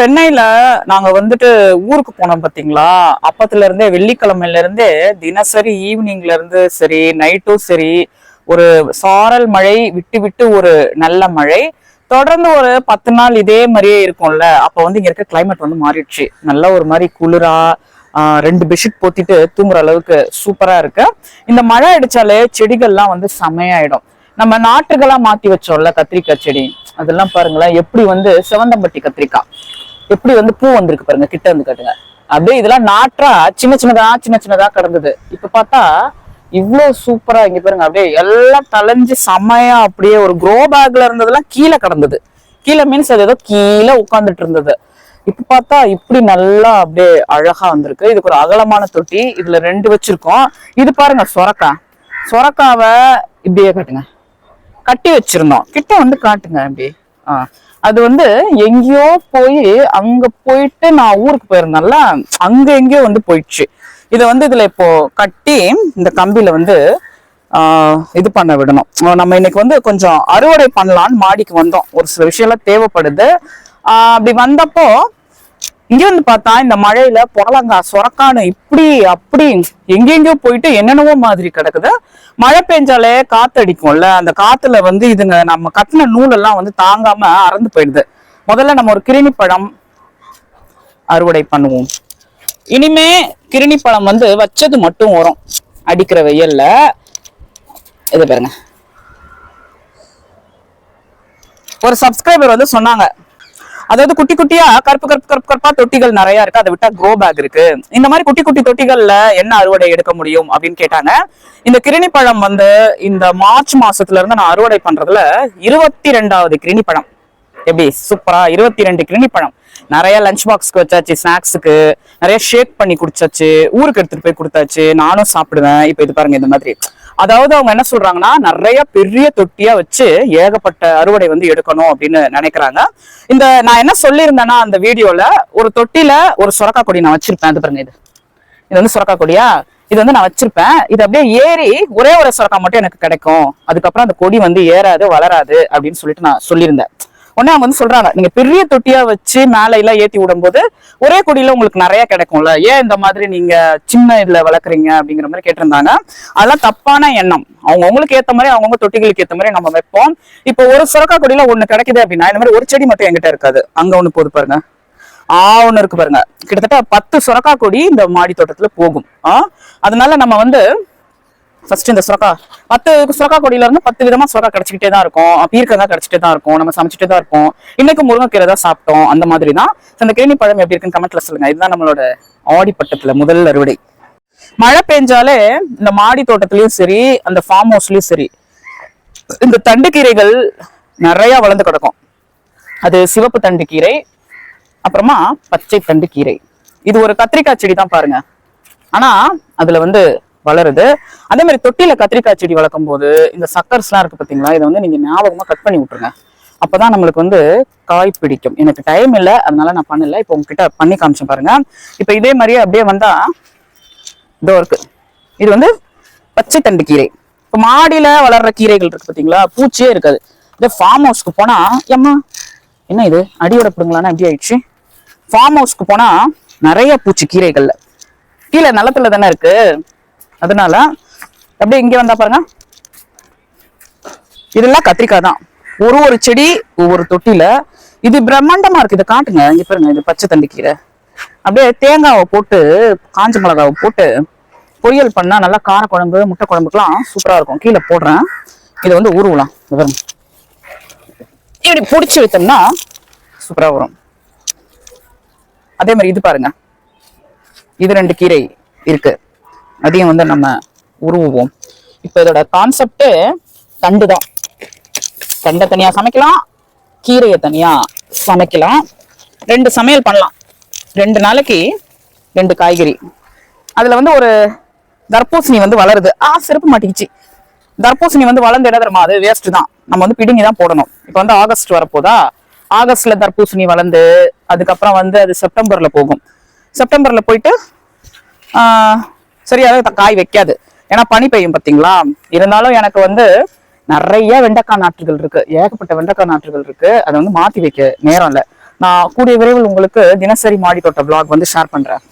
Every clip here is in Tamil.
சென்னையில நாங்க வந்துட்டு ஊருக்கு போனோம் பாத்தீங்களா? அப்பத்துல இருந்தே வெள்ளிக்கிழமையில இருந்தே தினசரி ஈவினிங்ல இருந்து சரி நைட்டும் சரி ஒரு சாரல் மழை விட்டு விட்டு ஒரு நல்ல மழை. தொடர்ந்து ஒரு பத்து நாள் இதே மாதிரியே இருக்கும்ல. அப்ப வந்து இங்க இருக்க கிளைமேட் வந்து மாறிடுச்சு. நல்ல ஒரு மாதிரி குளிரா ரெண்டு பெட்ஷீட் போத்திட்டு தூங்குற அளவுக்கு சூப்பரா இருக்கு. இந்த மழை அடிச்சாலே செடிகள்லாம் வந்து செமையாயிடும். நம்ம நாட்டுகளா மாத்தி வச்சோம்ல கத்திரிக்காய் செடி. அதெல்லாம் பாருங்களேன் எப்படி வந்து சிவந்தம்பட்டி கத்திரிக்காய். எப்படி வந்து பூ வந்திருக்கு பாருங்க கிட்ட வந்து காட்டுங்க. அப்படியே இதெல்லாம் நாற்றா சின்ன சின்னதா சின்ன சின்னதா கிடந்தது. இப்ப பார்த்தா இவ்வளவு சூப்பரா இங்க பாருங்க அப்படியே எல்லாம் தலைஞ்சு செமையா அப்படியே ஒரு க்ரோ பேக்ல இருந்ததெல்லாம் கீழே கிடந்தது. கீழே மீன்ஸ் அது ஏதோ கீழே உட்காந்துட்டு இருந்தது. இப்ப பார்த்தா இப்படி நல்லா அப்படியே அழகா வந்திருக்கு. இதுக்கு ஒரு அகலமான தொட்டி இதுல ரெண்டு வச்சிருக்கோம். இது பாருங்க சொரக்காய். சொரக்காவை இப்படியே காட்டுங்க. கட்டி வச்சிருந்தோம். கிட்ட வந்து காட்டுங்க அப்படியே. ஆஹ் அது வந்து எங்கேயோ போய் அங்க போயிட்டு நான் ஊருக்கு போயிருந்தேன்ல அங்க எங்கேயோ வந்து போயிடுச்சு. இதை வந்து இதுல இப்போ கட்டி இந்த கம்பியில வந்து இது பண்ண விடணும். நம்ம இன்னைக்கு வந்து கொஞ்சம் அறுவடை பண்ணலான்னு மாடிக்கு வந்தோம். ஒரு சில விஷயம்லாம் தேவைப்படுது. அப்படி வந்தப்போ இங்க வந்து பார்த்தா இந்த மழையில புடலங்கா சொரக்கானு இப்படி அப்படி எங்கெங்கயோ போயிட்டு என்னென்னவோ மாதிரி கிடக்குது. மழை பெஞ்சாலே காத்தடிக்கும்ல. அந்த காத்துல வந்து இதுங்க நம்ம கட்டின நூலெல்லாம் வந்து தாங்காம அறந்து போயிடுது. முதல்ல நம்ம ஒரு கிருணி பழம் அறுவடை பண்ணுவோம். இனிமே கிருணி பழம் வந்து வச்சது மட்டும் வரும். அடிக்கிற வெயில்ல. இது பாருங்க. ஒரு சப்ஸ்கிரைபர் வந்து சொன்னாங்க அதாவது குட்டி குட்டியா கருப்பு கருப்பு கருப்பு கருப்பா தொட்டிகள் நிறைய இருக்கு. அதை விட்டா க்ரோ பேக் இருக்கு. இந்த மாதிரி குட்டி குட்டி தொட்டிகள்ல என்ன அறுவடை எடுக்க முடியும் அப்படின்னு கேட்டாங்க. இந்த கிருணி பழம் வந்து இந்த மார்ச் மாசத்துல இருந்து நான் அறுவடை பண்றதுல இருபத்தி ரெண்டாவது கிருணி பழம். எப்படி? சூப்பரா இருபத்தி ரெண்டு கிருணி பழம். நிறைய லஞ்ச் பாக்ஸ்க்கு வச்சாச்சு ஸ்நாக்ஸுக்கு நிறைய ஷேக் பண்ணி குடிச்சாச்சு ஊருக்கு எடுத்துட்டு போய் கொடுத்தாச்சு. நானும் சாப்பிடுவேன். இப்ப இது பாருங்க இந்த மாதிரி அதாவது அவங்க என்ன சொல்றாங்கன்னா நிறைய பெரிய தொட்டியா வச்சு ஏகப்பட்ட அறுவடை வந்து எடுக்கணும் அப்படின்னு நினைக்கிறாங்க. இந்த நான் என்ன சொல்லியிருந்தேன்னா அந்த வீடியோல ஒரு தொட்டில ஒரு சுரக்கா கொடி நான் வச்சிருப்பேன். அது பாருங்க இது. இது வந்து சுரக்கா கொடியா? இது வந்து நான் வச்சிருப்பேன். இது அப்படியே ஏறி ஒரே ஒரு சுரக்கா மட்டும் எனக்கு கிடைக்கும். அதுக்கப்புறம் அந்த கொடி வந்து ஏறாது வளராது அப்படின்னு சொல்லிட்டு நான் சொல்லியிருந்தேன். உடனே அவங்க வந்து சொல்றாங்க நீங்க பெரிய தொட்டியா வச்சு மேல எல்லாம் ஏத்தி விடும்போது ஒரே கொடியில உங்களுக்கு நிறைய கிடைக்கும்ல. ஏன் இந்த மாதிரி நீங்க சின்ன இதுல வளர்க்குறீங்க அப்படிங்கிற மாதிரி கேட்டிருந்தாங்க. அதெல்லாம் தப்பான எண்ணம். அவங்க உங்களுக்கு ஏத்த மாதிரி அவங்கவுங்க தொட்டிகளுக்கு ஏத்த மாதிரி நம்ம வைப்போம். இப்போ ஒரு சுரக்கா கொடியில ஒண்ணு கிடைக்குது அப்படின்னா இந்த மாதிரி ஒரு செடி மட்டும் எங்கிட்ட இருக்காது. அங்க ஒண்ணு போது பாருங்க. ஆ ஒண்ணு இருக்கு பாருங்க. கிட்டத்தட்ட பத்து சுரக்கா கொடி இந்த மாடி தோட்டத்துல போகும். ஆ அதனால நம்ம வந்து ஃபர்ஸ்ட் இந்த சுரக்கா. பத்து சுரக்கா கொடியில இருந்து பத்து விதமா சுரக்கா கிடைச்சிக்கிட்டே தான் இருக்கும். பீர்க்கங்காய் கிடைச்சிட்டே தான் இருக்கும். நம்ம சமைச்சிட்டே தான் இருக்கும் இன்னைக்கு முருங்கைக்கீரை தான் சாப்பிட்டோம். அந்த மாதிரி தான். இந்த கேணி பழம் எப்படி இருக்குன்னு கமெண்ட்ல சொல்லுங்க. இதுதான் நம்மளோட ஆடிப்பட்டத்துல முதல் அறுவடை. மழை பெஞ்சாலே இந்த மாடி தோட்டத்திலயும் சரி அந்த ஃபார்ம் ஹவுஸ்லயும் சரி இந்த தண்டுக்கீரைகள் நிறைய வளர்ந்து கிடக்கும். அது சிவப்பு தண்டு கீரை அப்புறமா பச்சை தண்டு கீரை இது ஒரு கத்திரிக்காய் செடி தான் பாருங்க. ஆனா அதுல வந்து வளருது. அதே மாதிரி தொட்டியில கத்திரிக்காய் செடி வளர்க்கும் போது இந்த சக்கர்ஸ்லாம் இருக்கு பாத்தீங்களா? இதை வந்து நீங்க ஞாபகமா கட் பண்ணி விட்டுருங்க. அப்பதான் நம்மளுக்கு வந்து காய் பிடிக்கும். எனக்கு டைம் இல்லை அதனால நான் பண்ணல. இப்போ உங்ககிட்ட பண்ணி காமிச்சேன் பாருங்க. இப்போ இதே மாதிரியே அப்படியே வந்தா இதோ இருக்கு. இது வந்து பச்சை தண்டு கீரை. இப்போ மாடியில வளர்ற கீரைகள் இருக்கு பாத்தீங்களா? பூச்சியே இருக்காது. இதே ஃபார்ம் ஹவுஸ்க்கு போனா ஏம்மா என்ன இது? அடியோட பிடுங்களான்னு எப்படி ஆயிடுச்சு. ஃபார்ம் ஹவுஸ்க்கு போனா நிறைய பூச்சி கீரைகள்ல. கீழே நிலத்துல தானே இருக்கு. அதனால அப்படியே இங்க வந்தா பாருங்க. இதெல்லாம் கத்திரிக்காய் தான். ஒரு ஒரு செடி ஒவ்வொரு தொட்டில. இது பிரம்மாண்டமா இருக்கு. இதை காட்டுங்க. இங்க பாருங்க இது பச்சை தண்டி கீரை அப்படியே தேங்காவை போட்டு காஞ்ச மிளகாவை போட்டு பொரியல் பண்ணா நல்லா கார குழம்பு முட்டை குழம்புக்குலாம் சூப்பரா இருக்கும். கீழே போடுறேன். இதை வந்து ஊருவலாம் இங்க பாருங்க. இப்படி பிடிச்சி வைத்தோம்னா சூப்பரா வரும். அதே மாதிரி இது பாருங்க. இது ரெண்டு கீரை இருக்கு. அதையும் வந்து நம்ம உருவுவோம். இப்போ இதோட கான்செப்டு தண்டு தான். தண்டை தனியாக சமைக்கலாம் கீரையை தனியாக சமைக்கலாம். ரெண்டு சமையல் பண்ணலாம். ரெண்டு நாளைக்கு ரெண்டு காய்கறி. அதில் வந்து ஒரு தர்பூசணி வந்து வளருது. ஆ சிறப்பு மாட்டிக்கிச்சு. தர்பூசணி வந்து வளர்ந்து இடம் தருமா அது வேஸ்ட் தான். நம்ம வந்து பிடுங்கி தான் போடணும். இப்போ வந்து ஆகஸ்ட் வரப்போதா? ஆகஸ்ட்ல தர்பூசணி வளர்ந்து அதுக்கப்புறம் வந்து அது செப்டம்பர்ல போகும். செப்டம்பர்ல போயிட்டு சரியாக காய் வைக்காது. ஏன்னா பனி பெய்யும் பார்த்தீங்களா இருந்தாலும் எனக்கு வந்து நிறைய வெண்டைக்காய் நாற்றுகள் இருக்கு. ஏகப்பட்ட வெண்டைக்காய் நாற்றுகள் இருக்கு. அதை வந்து மாற்றி வைக்க நேரம் இல்லை. நான் கூடிய விரைவில் உங்களுக்கு தினசரி மாடி தோட்ட பிளாக் வந்து ஷேர் பண்றேன்.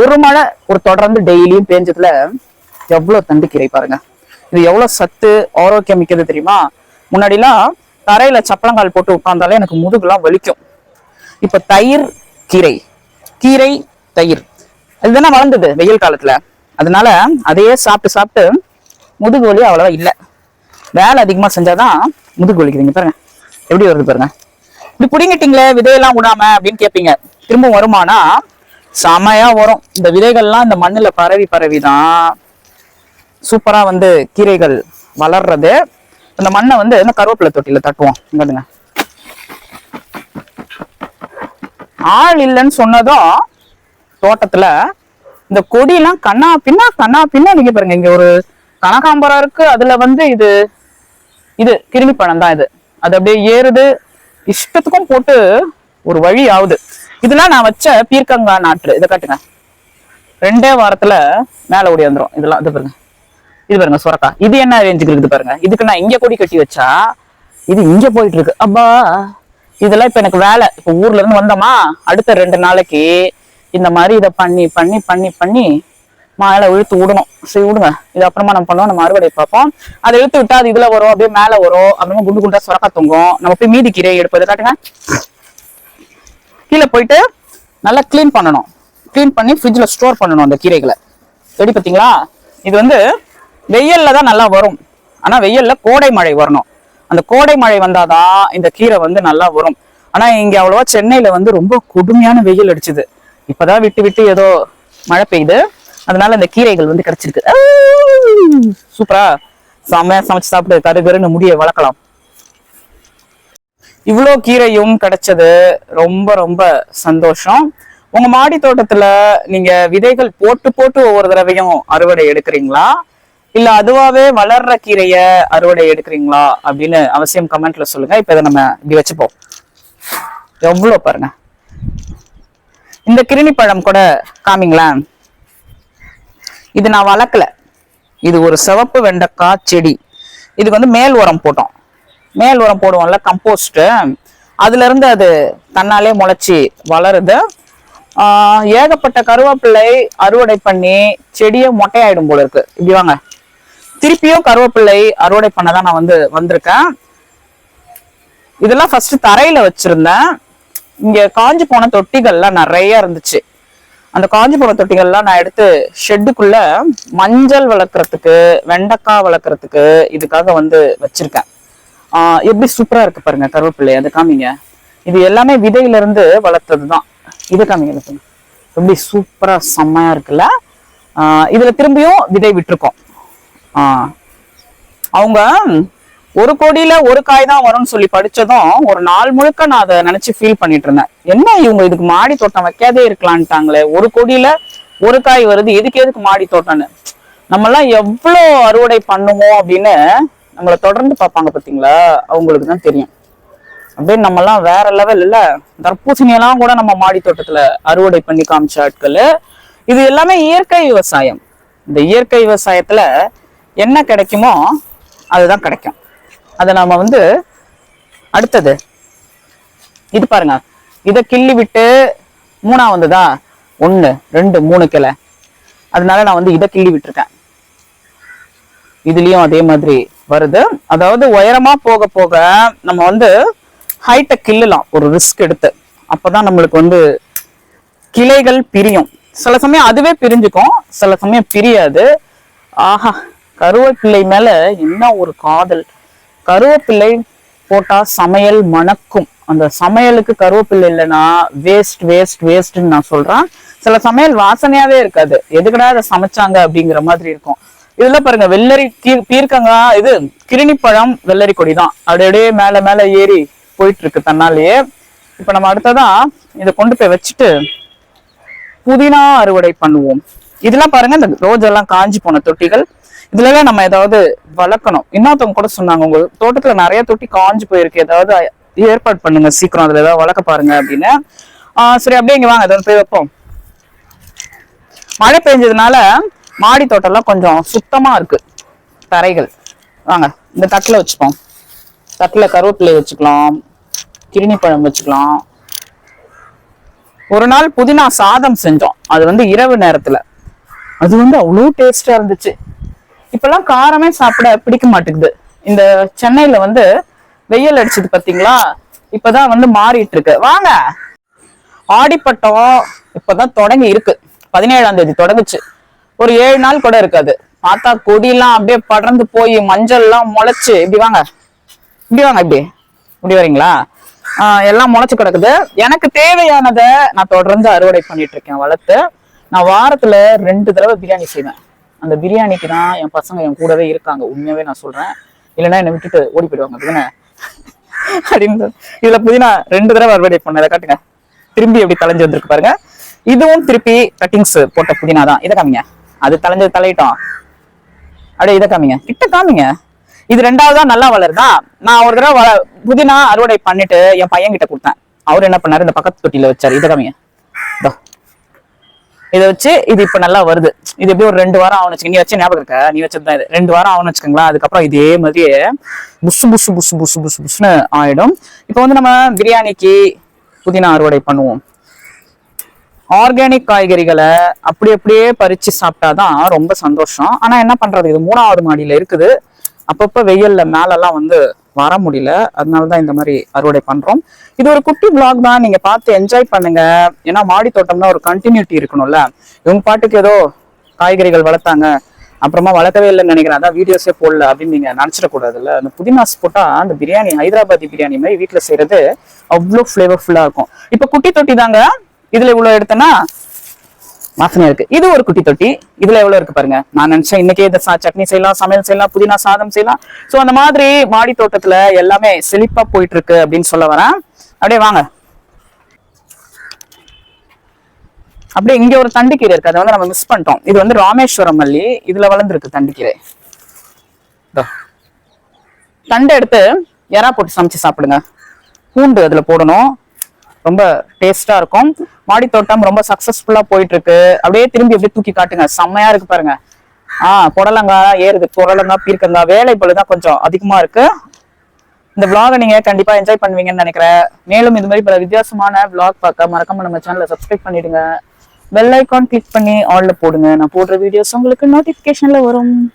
ஒரு மழை ஒரு தொடர்ந்து டெய்லியும் பேஞ்சதுல எவ்வளோ தண்டு கீரை பாருங்க. இது எவ்வளோ சத்து ஆரோக்கியம் மிக்கது தெரியுமா? முன்னாடிலாம் தரையில சப்பளங்கால் போட்டு உட்கார்ந்தாலே எனக்கு முதுகுலாம் வலிக்கும். இப்போ தயிர் கீரை. கீரை தயிர். அதுதானே வளர்ந்தது வெயில் காலத்துல. அதனால அதையே சாப்பிட்டு சாப்பிட்டு முதுகு வலி அவ்வளவா இல்லை. வேலை அதிகமா செஞ்சாதான் முதுகு வலிக்குதுங்க. பாருங்க. எப்படி வருது பாருங்க. இப்படி புடிங்கிட்டீங்களே விதையெல்லாம் விடாம அப்படின்னு கேட்பீங்க திரும்ப வருமானா? செமையா வரும். இந்த விதைகள்லாம் இந்த மண்ணுல பரவி பரவி தான் சூப்பரா வந்து கீரைகள் வளர்றது. அந்த மண்ணை வந்து இந்த கருவேப்பிலை தொட்டியில தட்டுவோம். இங்கடுங்க ஆள் இல்லைன்னு சொன்னதும் தோட்டத்துல இந்த கொடியெல்லாம் கண்ணா பின்னா கண்ணா பின்னா நீங்க பாருங்க. இங்க ஒரு கனகாம்பரம் இருக்கு. அதுல வந்து இது இது கிருமி பழம் தான் இது. அது அப்படியே ஏறுது. இஷ்டத்துக்கும் போட்டு ஒரு வழி ஆகுது. இதெல்லாம் நான் வச்ச பீர்க்கங்காய் நாற்று. இதை காட்டுங்க. ரெண்டே வாரத்துல மேல ஓடி வந்துடும் இதெல்லாம் இது பாருங்க. இது பாருங்க சுரக்கா இது என்ன ரேஞ்சுக்கு இருக்குது பாருங்க. இதுக்கு நான் இங்க கொடி கட்டி வச்சா இது இங்க போயிட்டு இருக்கு. அப்பா இதெல்லாம் இப்ப எனக்கு வேலை. இப்ப ஊர்ல இருந்து வந்தோமா? அடுத்த ரெண்டு நாளைக்கு இந்த மாதிரி இதை பண்ணி பண்ணி பண்ணி பண்ணி மேலே இழுத்து விடணும். சரி விடுங்க. இது அப்புறமா நம்ம பண்ணுவோம். நம்ம அறுவடை பார்ப்போம். அதை இழுத்து விட்டா அது இதுல வரும் அப்படியே மேல வரும். அப்புறமா குண்டு குண்டா சுரக்கா தொங்கும். நம்ம போய் மீதி கீரை எடுப்பது காட்டுங்க. கீழே போயிட்டு நல்லா கிளீன் பண்ணணும். க்ளீன் பண்ணி ஃப்ரிட்ஜில் ஸ்டோர் பண்ணணும் அந்த கீரைகளை. செடி பார்த்தீங்களா? இது வந்து வெயில்ல தான் நல்லா வரும். ஆனா வெயில்ல கோடை மழை வரணும். அந்த கோடை மழை வந்தாதான் இந்த கீரை வந்து நல்லா வரும். ஆனா இங்க அவ்வளவா சென்னையில வந்து ரொம்ப கொடுமையான வெயில் அடிச்சுது. இப்பதான் விட்டு விட்டு ஏதோ மழை பெய்யுது. அதனால இந்த கீரைகள் வந்து கிடைச்சிருக்கு. சூப்பரா. செம்மையா சமைச்சு சாப்பிட்டு கருகருன்னு முடிய வளர்க்கலாம். இவ்வளோ கீரையும் கிடைச்சது. ரொம்ப ரொம்ப சந்தோஷம். உங்க மாடி தோட்டத்துல நீங்க விதைகள் போட்டு போட்டு ஒவ்வொரு தடவையும் அறுவடை எடுக்கிறீங்களா? இல்ல அதுவாவே வளர்ற கீரைய அறுவடை எடுக்கிறீங்களா? அப்படின்னு அவசியம் கமெண்ட்ல சொல்லுங்க. இப்ப இதை நம்ம இப்படி வச்சுப்போம். எவ்வளவு பாருங்க. இந்த கிருணி பழம் கூட காமிங்களா? இது நான் வளர்க்கல. இது ஒரு சிவப்பு வெண்டைக்காய் செடி. இதுக்கு வந்து மேல் உரம் போட்டோம். மேல் உரம் போடுவோம்ல கம்போஸ்ட்டு அதுல இருந்து அது தன்னாலே முளைச்சி வளருது. ஆஹ் ஏகப்பட்ட கருவேப்பிள்ளை அறுவடை பண்ணி செடியை மொட்டையாயிடும் போல இருக்கு. இப்படி வாங்க. திருப்பியும் கருவேப்பிள்ளை அறுவடை பண்ணதான் நான் வந்து வந்திருக்கேன். இதெல்லாம் ஃபர்ஸ்ட் தரையில வச்சிருந்தேன். இங்க காஞ்சி போன தொட்டிகள்லாம் நிறைய இருந்துச்சு. அந்த காஞ்சி போன தொட்டிகள்லாம் நான் எடுத்து ஷெட்டுக்குள்ள மஞ்சள் வளர்க்குறதுக்கு வெண்டைக்காய் வளர்க்குறதுக்கு இதுக்காக வந்து வச்சிருக்கேன். ஆஹ் எப்படி சூப்பரா இருக்கு பாருங்க கருவேப்பிள்ளை அது காமிங்க. இது எல்லாமே விதையில இருந்து வளர்த்தது தான் இது காமிங்க எப்படி சூப்பரா செம்மையா இருக்குல்ல? ஆஹ் இதுல திரும்பியும் விதை விட்டுருக்கோம். ஆஹ் அவங்க ஒரு கோடியில ஒரு காய் தான் வரும்னு சொல்லி படிச்சதும் ஒரு நாள் முழுக்க நான் அதை நினைச்சு ஃபீல் பண்ணிட்டு இருந்தேன். என்ன இவங்க இதுக்கு மாடி தோட்டம் வைக்காதே இருக்கலான்ட்டாங்களே? ஒரு கோடியில ஒரு காய் வருது எதுக்கு எதுக்கு மாடி தோட்டம்னு? நம்ம எல்லாம் எவ்வளவு அறுவடை பண்ணுவோம் அப்படின்னு நம்மள தொடர்ந்து பார்ப்பாங்க பாத்தீங்களா அவங்களுக்கு தான் தெரியும். அப்படியே நம்ம எல்லாம் வேற லெவல் இல்ல தர்பூசணியெல்லாம் கூட நம்ம மாடி தோட்டத்துல அறுவடை பண்ணி காமிச்ச ஆட்கள். இது எல்லாமே இயற்கை விவசாயம். இந்த இயற்கை விவசாயத்துல என்ன கிடைக்குமோ அதுதான் கிடைக்கும். அதை நாம வந்து அடுத்தது இது பாருங்க. இத கிள்ளி விட்டு மூணா வந்ததா ஒண்ணு ரெண்டு மூணு கிளை. அதனால நான் வந்து இதை கிள்ளி விட்டுருக்கேன். இதுலயும் அதே மாதிரி வருது. அதாவது உயரமா போக போக நம்ம வந்து ஹைட்டை கிள்ளலாம். ஒரு ரிஸ்க் எடுத்து. அப்பதான் நம்மளுக்கு வந்து கிளைகள் பிரியும். சில சமயம் அதுவே பிரிஞ்சுக்கும். சில சமயம் பிரியாது. ஆஹா கருவேப்பிள்ளை மேல என்ன ஒரு காதல். கருவேப்பிள்ளை போட்டா சமையல் மணக்கும். அந்த சமையலுக்கு கருவேப்பிள்ளை இல்லைன்னா வேஸ்ட் வேஸ்ட் வேஸ்ட்னு நான் சொல்றேன். சில சமையல் வாசனையாவே இருக்காது. எதுக்கடா அதை சமைச்சாங்க அப்படிங்கிற மாதிரி இருக்கும். இதுல பாருங்க வெள்ளரி கீ- பீர்க்கங்காய் இது கிருணிப்பழம் வெள்ளரி கொடி தான் அப்படியே மேல மேல ஏறி போயிட்டு இருக்கு தன்னாலேயே. இப்ப நம்ம அடுத்ததா இதை கொண்டு போய் வச்சுட்டு புதினா அறுவடை பண்ணுவோம். இதெல்லாம் பாருங்க இந்த ரோஜெல்லாம் காஞ்சி போன தொட்டிகள். இதுலலாம் நம்ம ஏதாவது வளர்க்கணும். இன்னொருத்தவங்க கூட சொன்னாங்க உங்க தோட்டத்துல நிறைய தொட்டி காஞ்சு போயிருக்கு. ஏதாவது ஏற்பாடு பண்ணுங்க சீக்கிரம் அதுல ஏதாவது வளர்க்க பாருங்க அப்படின்னு. ஆஹ் சரி அப்படியே இங்க வாங்க ஏதாவது போய் வைப்போம். மழை பெஞ்சதுனால மாடி தோட்டம்லாம் கொஞ்சம் சுத்தமா இருக்கு. தரைகள். வாங்க இந்த தட்டுல வச்சுப்போம். தட்டுல கருவேப்பிலை வச்சுக்கலாம். கிருணி பழம் வச்சுக்கலாம். ஒரு நாள் புதினா சாதம் செஞ்சோம். அது வந்து இரவு நேரத்துல. அது வந்து அவ்வளோ டேஸ்டா இருந்துச்சு. இப்பெல்லாம் காரமே சாப்பிட பிடிக்க மாட்டேங்குது. இந்த சென்னையில வந்து வெயில் அடிச்சது பாத்தீங்களா? இப்பதான் வந்து மாறிட்டு இருக்கு. வாங்க. ஆடிப்பட்டம் இப்பதான் தொடங்கி இருக்கு. பதினேழாம் தேதி தொடங்குச்சு. ஒரு ஏழு நாள் கூட இருக்காது. பார்த்தா கொடியெல்லாம் அப்படியே படர்ந்து போய் மஞ்சள் எல்லாம் முளைச்சு. இப்படி வாங்க. இப்படி வாங்க இப்படி. இப்படி வரீங்களா? எல்லாம் முளைச்சு கிடக்குது. எனக்கு தேவையானதை நான் தொடர்ந்து அறுவடை பண்ணிட்டு இருக்கேன் வளர்த்து. நான் வாரத்துல ரெண்டு தடவை பிரியாணி செய்வேன். அந்த பிரியாணிக்கு தான் என் பசங்க என் கூடவே இருக்காங்க. உண்மையாவே நான் சொல்றேன். இல்லைன்னா என்னை விட்டுட்டு ஓடி போயிடுவாங்க அப்படிதானே அப்படின்னு இதுல புதினா ரெண்டு தடவை அறுவடை பண்ணதை காட்டுங்க. திரும்பி எப்படி தலைஞ்சு வந்திருக்கு பாருங்க. இதுவும் திருப்பி கட்டிங்ஸ் போட்ட புதினா தான். இதை காமிங்க. அது தலைஞ்சது தலையிட்டோம். அப்படியே இதை காமிங்க. கிட்ட காமிங்க. இது ரெண்டாவதா நல்லா வளருதா? நான் ஒரு தடவை வள- புதினா அறுவடை பண்ணிட்டு என் பையன் கிட்ட கொடுத்தேன். அவர் என்ன பண்ணாரு? இந்த பக்கத்து தொட்டியில வச்சாரு. இதை காமிங்க. இதை வச்சு இது இப்ப நல்லா வருது. இது எப்படி ஒரு ரெண்டு வாரம் ஆகணும் வச்சுக்க நீ வச்சு ஞாபகம் இருக்க? நீ வச்சதுதான் இது. ரெண்டு வாரம் ஆகணும் வச்சுக்கோங்களேன். அதுக்கப்புறம் இதே மாதிரியே புசு புசு புசு புசு புசு புசுன்னு ஆயிடும். இப்போ வந்து நம்ம பிரியாணிக்கு புதினா அறுவடை பண்ணுவோம். ஆர்கானிக் காய்கறிகளை அப்படி அப்படியே பறிச்சு சாப்பிட்டாதான் ரொம்ப சந்தோஷம். ஆனா என்ன பண்றது? இது மூணாவது மாடியில இருக்குது. அப்பப்ப வெயில்ல மேலெல்லாம் வந்து வர முடியல. அதனால தான் இந்த மாதிரி அறுவடை பண்றோம். இது ஒரு குட்டி பிளாக் தான். நீங்க பார்த்து என்ஜாய் பண்ணுங்க. ஏன்னா மாடி தோட்டம்னா ஒரு கண்டினியூட்டி இருக்கணும்ல. இவங்க பாட்டுக்கு ஏதோ காய்கறிகள் வளர்த்தாங்க. அப்புறமா வளர்க்கவே இல்லைன்னு நினைக்கிறேன். அதான் வீடியோஸே போடல அப்படின்னு நீங்க நினச்சிடக்கூடாதுல்ல. அந்த புதினாஸ் போட்டால் அந்த பிரியாணி ஹைதராபாதி பிரியாணி மாதிரி வீட்டில் செய்யறது அவ்வளோ ஃபிளேவர்ஃபுல்லா இருக்கும். இப்போ குட்டி தொட்டி தாங்க. இதுல இவ்வளோ எடுத்தேன்னா வாசனை இருக்கு. இது ஒரு குட்டி தொட்டி. இதுல எவ்வளவு இருக்கு பாருங்க. நான் நினைச்சேன் இன்னைக்கே இந்த சட்னி செய்யலாம் சமையல் செய்யலாம் புதினா சாதம் செய்யலாம். சோ அந்த மாதிரி மாடி தோட்டத்துல எல்லாமே செழிப்பா போயிட்டு இருக்கு அப்படின்னு சொல்ல வரேன். அப்படியே வாங்க. அப்படியே இங்க ஒரு தண்டுக்கீரை இருக்கு. அதை வந்து நம்ம மிஸ் பண்ணிட்டோம். இது வந்து ராமேஸ்வரம் மல்லி. இதுல வளர்ந்துருக்கு தண்டுக்கீரை. தண்டை எடுத்து எறா போட்டு சமைச்சு சாப்பிடுங்க. பூண்டு அதுல போடணும். ரொம்ப டேஸ்டா இருக்கும். மாடி தோட்டம் ரொம்ப சக்சஸ்ஃபுல்லா போயிட்டு இருக்கு அப்படியே திரும்பி அப்படியே தூக்கி காட்டுங்க. செம்மையா இருக்கு பாருங்க. ஆஹ் புடலங்காய் ஏறுது. புடலங்காய் பீர்க்கங்காய் வேலை தான் கொஞ்சம் அதிகமா இருக்கு. இந்த vlog-அ நீங்க கண்டிப்பா என்ஜாய் பண்ணுவீங்கன்னு நினைக்கிறேன். மேலும் இது மாதிரி பல வித்தியாசமான விளாக் பார்க்க மறக்காம நம்ம சேனலை சப்ஸ்கிரைப் பண்ணிடுங்க. பெல் ஐக்கான் கிளிக் பண்ணி ஆல்ல போடுங்க. நான் போடுற வீடியோஸ் உங்களுக்கு நோட்டிபிகேஷன்ல வரும்.